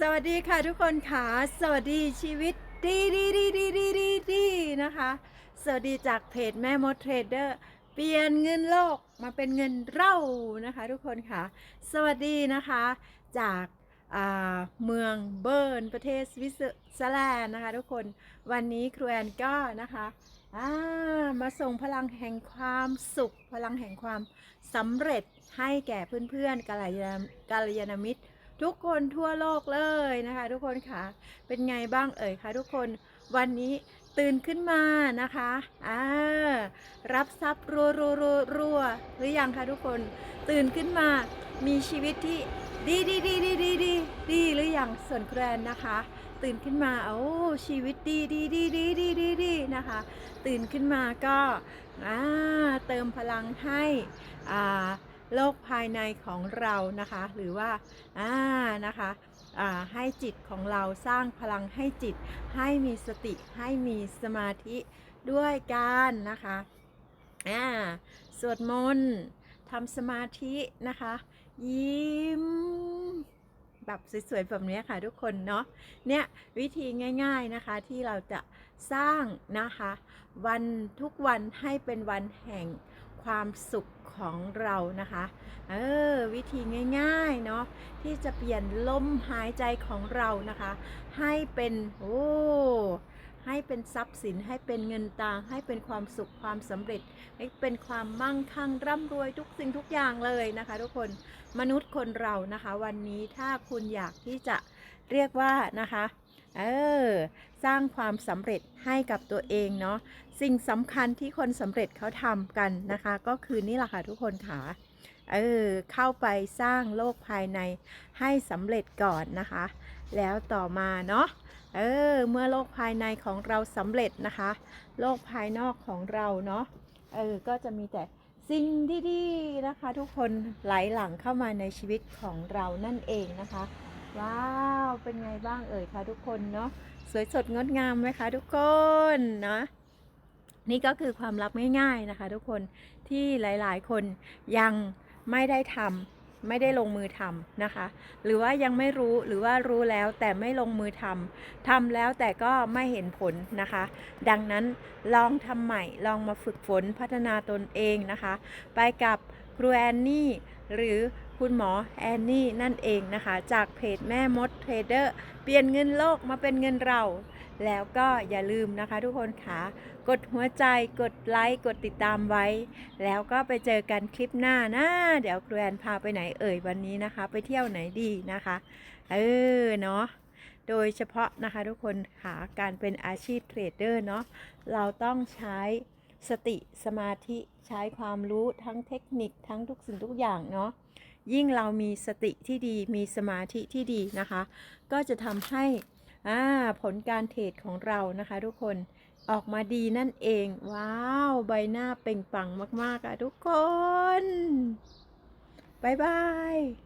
สวัสดีค่ะทุกคนค่ะ สวัสดีชีวิตดีดีดีดีดีดีดีนะคะ สวัสดีจากเพจแม่มดเทรดเดอร์เปลี่ยนเงินโลกมาเป็นเงินเรานะคะทุกคนค่ะ สวัสดีนะคะจากเมืองเบิร์นประเทศสวิตเซอร์แลนด์นะคะทุกคนวันนี้ครูแอนก็นะคะามาส่งพลังแห่งความสุข พลังแห่งความสำเร็จให้แก่เพื่อนๆกาลยานกาลยานมิตร ทุกคนทั่วโลกเลยนะคะ ทุกคนค่ะเป็นไงบ้างเอ่ยคะทุกคนวันนี้ตื่นขึ้นมานะคะอ่ารับทรัพย์รัวรัวรัวรัวหรือยังคะทุกคนตื่นขึ้นมามีชีวิตที่ดีดีดีดีดีดีดีหรือยังส่วนแกรนนะคะ ตื่นขึ้นมาโอ้ชีวิตดีดีดีดีดีดีดีนะคะ ตื่นขึ้นมาก็อ่าเติมพลังให้อ่า โลกภายในของเรานะคะ หรือว่าอ่านะคะให้จิตของเราสร้างพลังให้จิต ให้มีสติให้มีสมาธิด้วยการนะคะอ่าสวดมนต์ทำสมาธินะคะ ยิ้มแบบสวยๆแบบนี้ค่ะทุกคนเนาะเนี่ยวิธีง่ายๆนะคะที่เราจะสร้างนะคะ วันทุกวันให้เป็นวันแห่ง ความสุขของเรานะคะ เออ วิธีง่ายๆ เนาะที่จะเปลี่ยนลมหายใจของเรานะคะ ให้เป็นโอ้ให้เป็นทรัพย์สินให้เป็นเงินตาให้เป็นความสุขความสำเร็จ ให้เป็นความมั่งคั่งร่ำรวยทุกสิ่งทุกอย่างเลยนะคะ ทุกคนมนุษย์คนเรานะคะ วันนี้ถ้าคุณอยากที่จะเรียกว่านะคะ เออ สร้างความสำเร็จให้กับตัวเองเนาะ สิ่งสำคัญที่คนสำเร็จเขาทำกันนะคะ ก็คือนี่แหละค่ะทุกคนค่ะ เออ เข้าไปสร้างโลกภายในให้สำเร็จก่อนนะคะ แล้วต่อมาเนาะ เออ เมื่อโลกภายในของเราสำเร็จนะคะ โลกภายนอกของเราเนาะ เออ ก็จะมีแต่สิ่งดีๆนะคะ ทุกคนไหลหลังเข้ามาในชีวิตของเรานั่นเองนะคะ ว้าว เป็นไงบ้างเอ่ยคะทุกคนเนาะสวยสดงดงามไหมคะทุกคนเนาะนี่ก็คือความลับง่ายๆนะคะ ทุกคนที่หลายๆ คนยังไม่ได้ทำไม่ได้ลงมือทำนะคะ หรือว่ายังไม่รู้หรือว่ารู้แล้วแต่ไม่ลงมือทำทำแล้วแต่ก็ไม่เห็นผลนะคะ ดังนั้นลองทำใหม่ลองมาฝึกฝนพัฒนาตนเองนะคะ ไปกับครูแอนนี่หรือ คุณหมอแอนนี่นั่นเองนะคะ จากเพจแม่มดเทรดเดอร์เปลี่ยนเงินโลกมาเป็นเงินเรา แล้วก็อย่าลืมนะคะทุกคนค่ะ กดหัวใจกดไลค์ กดติดตามไว้ แล้วก็ไปเจอกันคลิปหน้านะ เดี๋ยวครูแอนพาไปไหนเอ่ยวันนี้นะคะ ไปเที่ยวไหนดีนะคะ เออเนาะโดยเฉพาะนะคะทุกคนค่ะการเป็นอาชีพเทรดเดอร์เนาะเราต้องใช้สติสมาธิใช้ความรู้ทั้งเทคนิคทั้งทุกสิ่งทุกอย่างเนาะ ยิ่งเรามีสติที่ดีมีสมาธิที่ดีนะคะ ก็จะทำให้อ่าผลการเทรดของเรานะคะทุกคนออกมาดีนั่นเอง ว้าว ใบหน้าเปล่งปลั่งมาก ๆอะทุกคน บ๊ายบาย